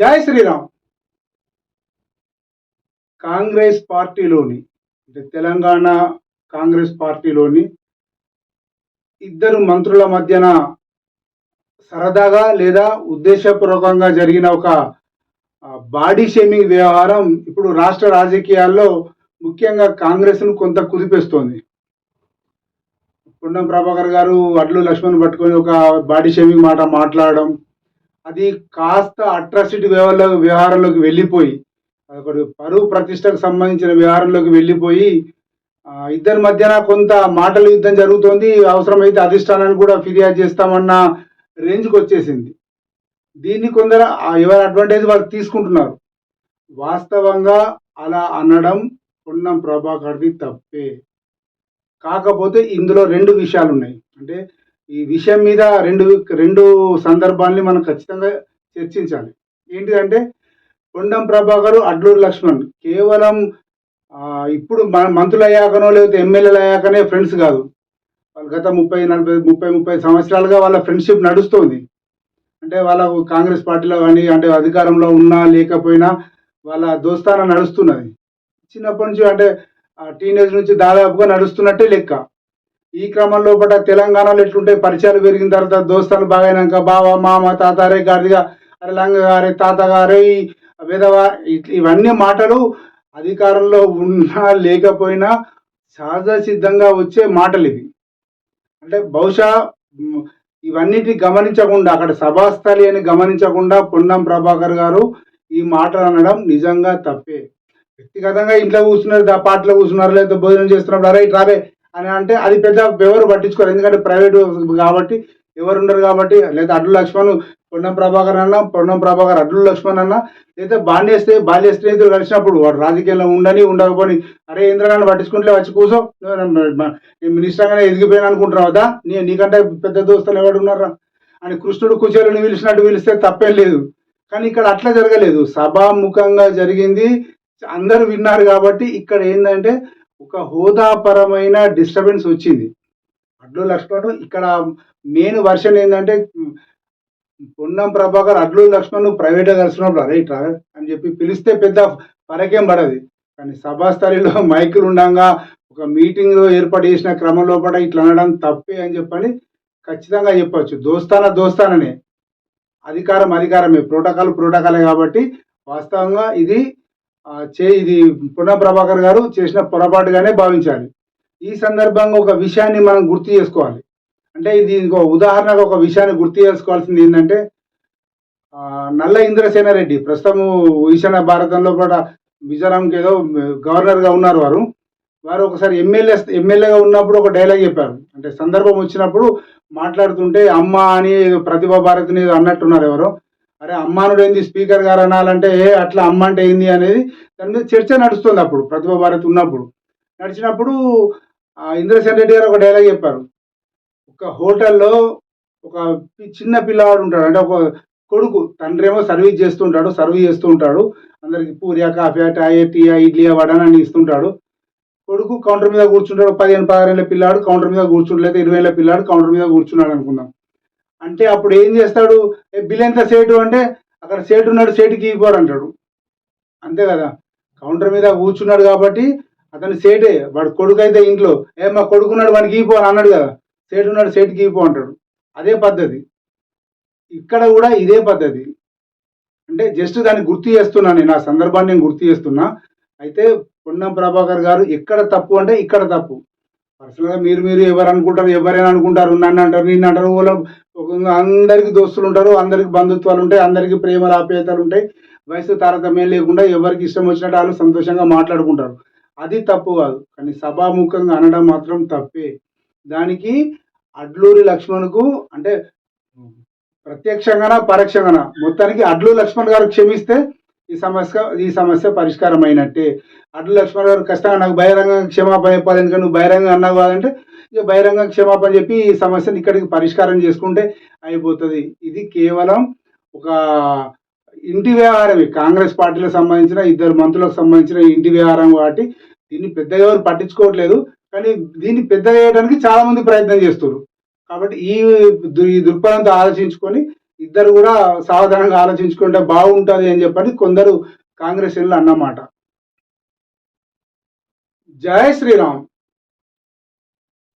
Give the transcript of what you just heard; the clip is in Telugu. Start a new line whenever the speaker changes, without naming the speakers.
జై శ్రీరామ్. కాంగ్రెస్ పార్టీలోని అంటే తెలంగాణ కాంగ్రెస్ పార్టీలోని ఇద్దరు మంత్రుల మధ్యన సరదాగా లేదా ఉద్దేశపూర్వకంగా జరిగిన ఒక బాడీ షేమింగ్ వ్యవహారం ఇప్పుడు రాష్ట్ర రాజకీయాల్లో ముఖ్యంగా కాంగ్రెస్ను కొంత కుదిపేస్తోంది. పున్నం ప్రభాకర్ గారు అడ్లు లక్ష్మణ్ పట్టుకొని ఒక బాడీ షేమింగ్ మాట మాట్లాడడం అది కాస్త అట్రాసిటీ వ్యవహారంలో వ్యవహారంలోకి వెళ్ళిపోయి అదొకటి పరువు ప్రతిష్టకు సంబంధించిన వ్యవహారంలోకి వెళ్ళిపోయి ఇద్దరి మధ్యన కొంత మాటల యుద్ధం జరుగుతోంది అవసరమైతే అధిష్టానాన్ని కూడా ఫిర్యాదు చేస్తామన్న రేంజ్కి వచ్చేసింది. దీన్ని కొందరు ఎవరి అడ్వాంటేజ్ వాళ్ళు తీసుకుంటున్నారు. వాస్తవంగా అలా అనడం పొన్నం ప్రభాకర్ది తప్పే. కాకపోతే ఇందులో రెండు విషయాలు ఉన్నాయి అంటే ఈ విషయం మీద రెండు రెండు సందర్భాల్ని మనం ఖచ్చితంగా చర్చించాలి. ఏంటిదంటే కొండం ప్రభాకర్ అడ్లూరు లక్ష్మణ్ కేవలం ఇప్పుడు మంత్రులు అయ్యాకనో లేకపోతే ఎమ్మెల్యేలు అయ్యాకనే ఫ్రెండ్స్ కాదు. వాళ్ళు గత ముప్పై నలభై ముప్పై ముప్పై సంవత్సరాలుగా వాళ్ళ ఫ్రెండ్షిప్ నడుస్తుంది. అంటే వాళ్ళ కాంగ్రెస్ పార్టీలో కానీ అంటే అధికారంలో ఉన్నా లేకపోయినా వాళ్ళ దోస్తాన నడుస్తున్నది. చిన్నప్పటి నుంచి అంటే టీనేజ్ నుంచి దాదాపుగా నడుస్తున్నట్టే లెక్క. ఈ క్రమంలో పట తెలంగాణలో ఎట్లుంటే పరిచయాలు పెరిగిన తర్వాత దోస్తాలు బాగైనాక బావ మామ తాత అరే గారిగా అరే లంగ గారే తాత గారే వేదవా ఇవన్నీ మాటలు అధికారంలో ఉన్నా లేకపోయినా సహజ సిద్ధంగా వచ్చే మాటలు ఇవి. అంటే బహుశా ఇవన్నిటి గమనించకుండా అక్కడ సభాస్థలి అని గమనించకుండా పొన్నం ప్రభాకర్ గారు ఈ మాటలు అనడం నిజంగా తప్పే. వ్యక్తిగతంగా ఇంట్లో కూర్చున్నారు పాటలో కూర్చున్నారు లేదా భోజనం చేస్తున్నప్పుడు అరే ఇట్లా అని అంటే అది పెద్ద ఎవరు పట్టించుకోరు. ఎందుకంటే ప్రైవేట్ కాబట్టి ఎవరు ఉండరు కాబట్టి లేదా అడ్డు లక్ష్మణ్ పొన్నం ప్రభాకర్ అన్న పొన్నం ప్రభాకర్ అడ్డు లక్ష్మణ్ అన్న లేదా బాల్య బాల్య స్నేహితులు కలిసినప్పుడు వాడు రాజకీయంలో ఉండని ఉండకపోని అరే ఇంద్రనాన్ని పట్టించుకుంటే వచ్చి కూర్చో మినిస్టర్గానే ఎదిగిపోయాను అనుకుంటున్నావు కదా నీ నీకంటే పెద్ద దోస్తులు ఎవడు ఉన్నారా అని కృష్ణుడు కుచేరుని పిలిచినట్టు పిలిస్తే తప్పేం లేదు. కానీ ఇక్కడ అట్లా జరగలేదు. సభాముఖంగా జరిగింది. అందరూ విన్నారు కాబట్టి ఇక్కడ ఏంటంటే ఒక హోదాపరమైన డిస్టర్బెన్స్ వచ్చింది. అడ్లు లక్ష్మణ్ ఇక్కడ మెయిన్ వర్షన్ ఏంటంటే పొన్నం ప్రభాకర్ అడ్లు లక్ష్మణ్ ప్రైవేట్గా కలిసినప్పుడు అరే అని చెప్పి పిలిస్తే పెద్ద పరకేం పడది. కానీ సభాస్థలిలో మైకులు ఉండంగా ఒక మీటింగ్ ఏర్పాటు చేసిన క్రమం లోపల ఇట్లా అనడం తప్పే అని చెప్పని ఖచ్చితంగా చెప్పవచ్చు దోస్తాన దోస్తాననే. అధికారం అధికారమే. ప్రోటోకాల్ ప్రోటోకాలే కాబట్టి వాస్తవంగా ఇది చే ఇది పునః ప్రభాకర్ గారు చేసిన పొరపాటుగానే భావించాలి. ఈ సందర్భంగా ఒక విషయాన్ని మనం గుర్తు చేసుకోవాలి. అంటే ఇది ఇంకో ఉదాహరణగా ఒక విషయాన్ని గుర్తు చేసుకోవాల్సింది ఏంటంటే నల్ల నల్ల ఇంద్రసేనారెడ్డి ప్రస్తుతము ఈశాన్య భారతంలో కూడా మిజోరాంకి ఏదో గవర్నర్గా ఉన్నారు వారు. వారు ఒకసారి ఎమ్మెల్యే ఎమ్మెల్యేగా ఉన్నప్పుడు ఒక డైలాగ్ చెప్పారు. అంటే సందర్భం వచ్చినప్పుడు మాట్లాడుతుంటే అమ్మ అని ప్రతిభా భారతిని అన్నట్టున్నారు ఎవరో. అరే అమ్మానుడు ఏంది స్పీకర్ గారు అనాలంటే ఏ అట్లా అమ్మ అంటే ఏంది అనేది దాని మీద చర్చ నడుస్తుంది అప్పుడు ప్రతిభ భారత్ ఉన్నప్పుడు. నడిచినప్పుడు ఇంద్రసేన్ రెడ్డి గారు ఒక డైలాగ్ చెప్పారు. ఒక హోటల్లో ఒక చిన్న పిల్లవాడు ఉంటాడు. అంటే ఒక కొడుకు తండ్రి ఏమో సర్వీస్ చేస్తుంటాడు సర్వీస్ చేస్తూ ఉంటాడు. అందరికి పూరియా కాఫీ టాయ్ టీ ఇడ్లీ వడన అని ఇస్తుంటాడు. కొడుకు కౌంటర్ మీద కూర్చుంటాడు. పదిహేను పదహారేళ్ళ పిల్లాడు కౌంటర్ మీద కూర్చుంటాడు లేదా ఇరవై ఏళ్ళ పిల్లాడు కౌంటర్ మీద కూర్చున్నాడు అనుకుందాం. అంటే అప్పుడు ఏం చేస్తాడు? "ఏ, బిల్ ఎంత సేటు అంటే అక్కడ సేటు ఉన్నాడు సేటుకి ఇవ్వడు అంటాడు. అంతే కదా? కౌంటర్ మీద కూర్చున్నాడు కాబట్టి అతని సేటే. వాడు కొడుకు అయితే ఇంట్లో. ఏ మా కొడుకున్నాడు వానికి ఇపో అని అన్నాడు కదా. సేటు ఉన్నాడు సేటుకి ఇపో అంటాడు. అదే పద్ధతి. ఇక్కడ కూడా ఇదే పద్ధతి. అంటే జస్ట్ దాన్ని గుర్తు చేస్తున్నా నేను. ఆ సందర్భాన్ని నేను గుర్తు చేస్తున్నా. అయితే పొన్నం ప్రభాకర్ గారు ఎక్కడ తప్పు అంటే ఇక్కడ తప్పు. పర్సనల్గా మీరు మీరు ఎవరు అనుకుంటారు ఎవరైనా అనుకుంటారు నన్ను అంటారు నిన్ను అంటారు వాళ్ళ అందరికీ దోస్తులు ఉంటారు అందరికి బంధుత్వాలు ఉంటాయి అందరికి ప్రేమ ఆప్యాయతలు ఉంటాయి. వయసు తారతమ్యం లేకుండా ఎవరికి ఇష్టం వచ్చినట్టు వాళ్ళు సంతోషంగా మాట్లాడుకుంటారు. అది తప్పు కాదు. కానీ సభాముఖంగా అనడం మాత్రం తప్పే. దానికి అడ్లూరి లక్ష్మణ్కు అంటే ప్రత్యక్షంగానా పరోక్షంగానా? మొత్తానికి అడ్లూరి లక్ష్మణ్ గారు క్షమిస్తే ఈ సమస్య ఈ సమస్య పరిష్కారం అయినట్టే అటు లక్ష్మణ్ కష్టంగా నాకు బహిరంగ క్షమాపణ చెప్పాలి ఎందుకంటే నువ్వు బహిరంగ అన్నావు కాదంటే ఇక బహిరంగ క్షమాపణ చెప్పి ఈ సమస్యను ఇక్కడికి పరిష్కారం చేసుకుంటే అయిపోతుంది. ఇది కేవలం ఒక ఇంటి వ్యవహారమే. కాంగ్రెస్ పార్టీలకు సంబంధించిన ఇద్దరు మంత్రులకు సంబంధించిన ఇంటి వ్యవహారం కాబట్టి దీన్ని పెద్దగా ఎవరు పట్టించుకోవట్లేదు. కానీ దీన్ని పెద్దగా చేయడానికి చాలామంది ప్రయత్నం చేస్తున్నారు. కాబట్టి ఈ దు- ఈ దృక్పథంతో ఆలోచించుకొని ఇద్దరు కూడా సావధానంగా ఆలోచించుకుంటే బాగుంటుంది అని చెప్పని కొందరు కాంగ్రెస్ అన్నమాట. జయ శ్రీరామ్.